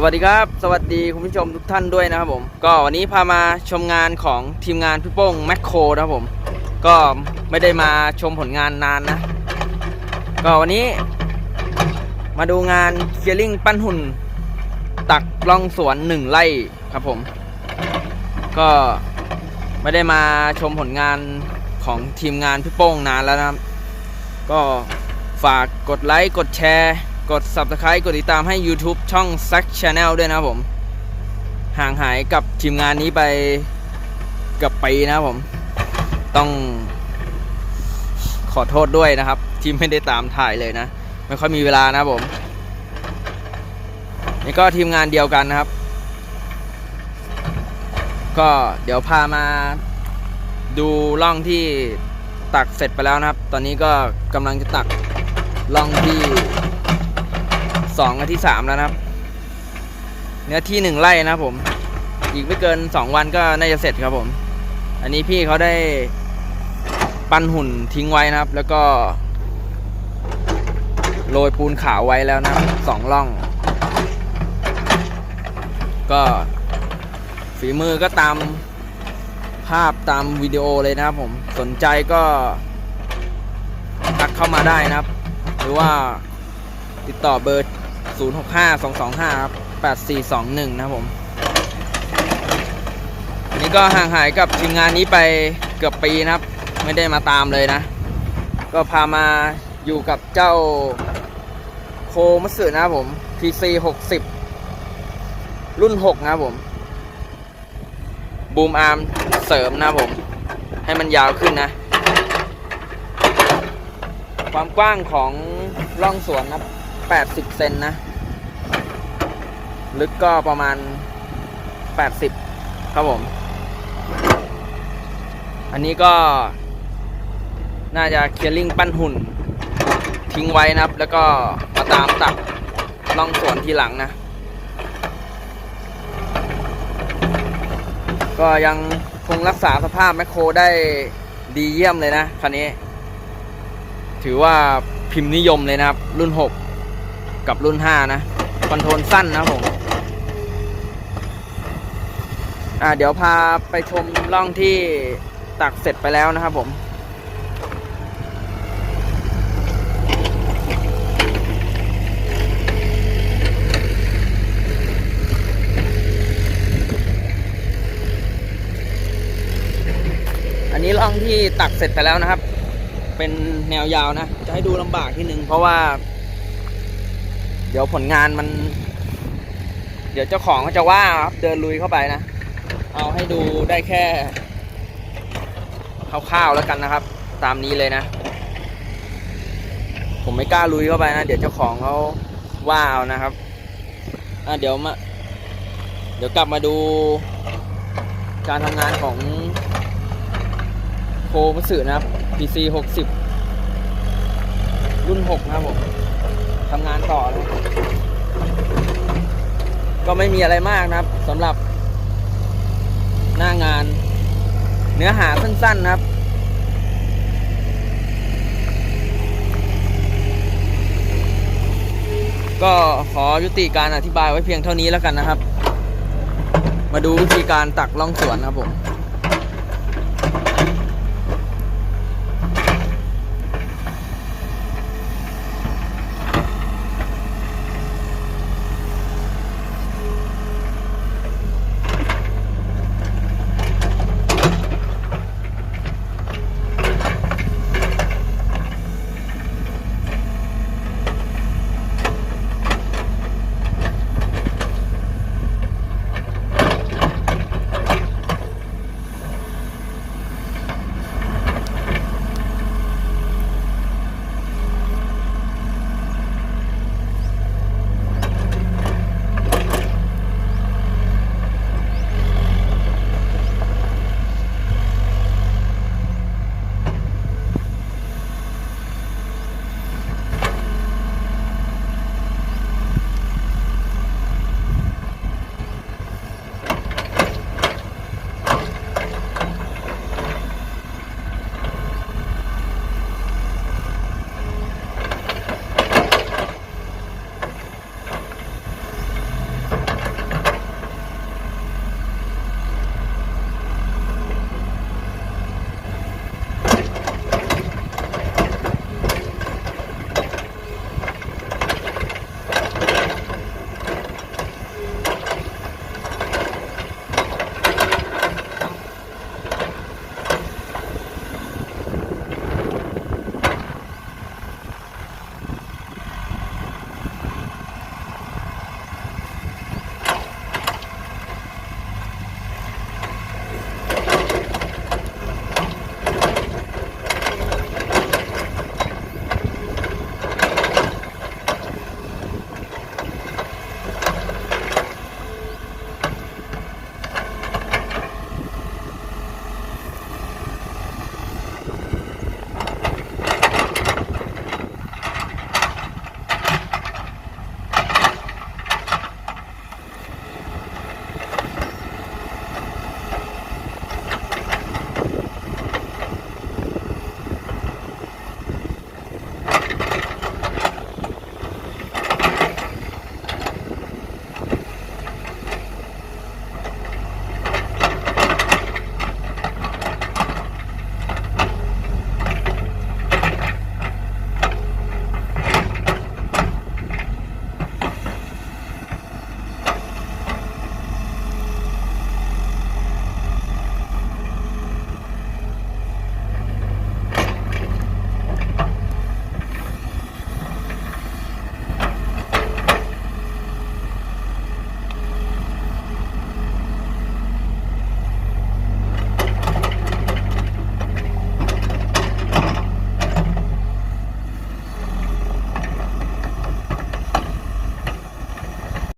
สวัสดีครับ สวัสดีคุณผู้ชมทุกท่านด้วยนะครับผม ก็วันนี้พามาชมงานของทีมงานพี่โป้งแมคโครนะครับผม ก็ไม่ได้มาชมผลงานนานนะ ก็วันนี้ มาดูงานเคียริ่งปั้นหุ่น ตักล่องสวนหนึ่งไร่ครับผม ก็ไม่ได้มาชมผลงานของทีมงานพี่โป้งนานแล้วนะครับ ก็ฝากกดไลค์กดแชร์ กด Subscribe กดติดตามให้ YouTube ช่อง s ัก Channel ด้วยนะครับผม ห่างหายกับทีมงานนี้ไปกับปีนะครับผม ต้องขอโทษด้วยนะครับ ที่ไม่ได้ตามถ่ายเลยนะ ไม่ค่อยมีเวลานะผมนี่ก็ทีมงานเดียวกันนะครับ ก็เดี๋ยวพามาดูร่องที่ตักเสร็จไปแล้วนะครับ ตอนนี้ก็กำลังจะตักร่องที่ สองกับที่สามแล้วนะครับ เนื้อที่หนึ่งไร่นะผม อีกไม่เกินสองวันก็น่าจะเสร็จครับผม อันนี้พี่เขาได้ปั้นหุ่นทิ้งไว้นะครับ แล้วก็ โรยปูนขาวไว้แล้วนะครับสองร่อง ก็ฝีมือก็ตามภาพตามวิดีโอเลยนะครับผมสนใจก็ทักเข้ามาได้นะครับ หรือว่าติดต่อเบอร์ 065 225ครับ8421 นะครับผม อันนี้ก็ห่างหายกับทีมงานนี้ไปเกือบปีนะครับ ไม่ได้มาตามเลยนะ ก็พามาอยู่กับเจ้าโคมัตสึนะครับผม PC 60 รุ่น 6 นะครับผมบูมอาร์มเสริมนะครับผม ให้มันยาวขึ้นนะ ความกว้างของร่องสวนนะ80 เซนนะ ลึกก็ประมาณ 80 ครับผม อันนี้ก็ น่าจะเคลียร์ลิงปั้นหุ่น ทิ้งไว้นะครับ แล้วก็มาตามตักล่องสวนทีหลังนะ ก็ยังคงรักษาสภาพแมคโครได้ดีเยี่ยมเลยนะคันนี้ ถือว่าพิมพ์นิยมเลยนะครับ รุ่น 6 กับรุ่น 5 นะคอนโทรลสั้นนะผม อ่าเดี๋ยวพาไปชมร่องที่ตักเสร็จไปแล้วนะครับผม อันนี้ร่องที่ตักเสร็จไปแล้วนะครับ เป็นแนวยาวนะ จะให้ดูลำบากที่หนึ่งเพราะว่า เดี๋ยวผลงานมัน เดี๋ยวเจ้าของเขาจะว่าครับเดินลุยเข้าไปนะ เอาให้ดูได้แค่คร่าวๆแล้วกันนะครับ ตามนี้เลยนะ ผมไม่กล้าลุยเข้าไปนะ เดี๋ยวเจ้าของเขาว่าเอานะครับอะเดี๋ยวมาเดี๋ยวกลับมาดูการทำงานของโคมัสึนะครับ PC 60 รุ่น 6 นะครับผมทำงานต่อนะก็ไม่มีอะไรมากนะครับสำหรับ หน้างาน เนื้อหาสั้นๆนะครับ ก็ขอยุติการอธิบายไว้เพียงเท่านี้แล้วกันนะครับ มาดูวิธีการตักล่องสวนนะครับผม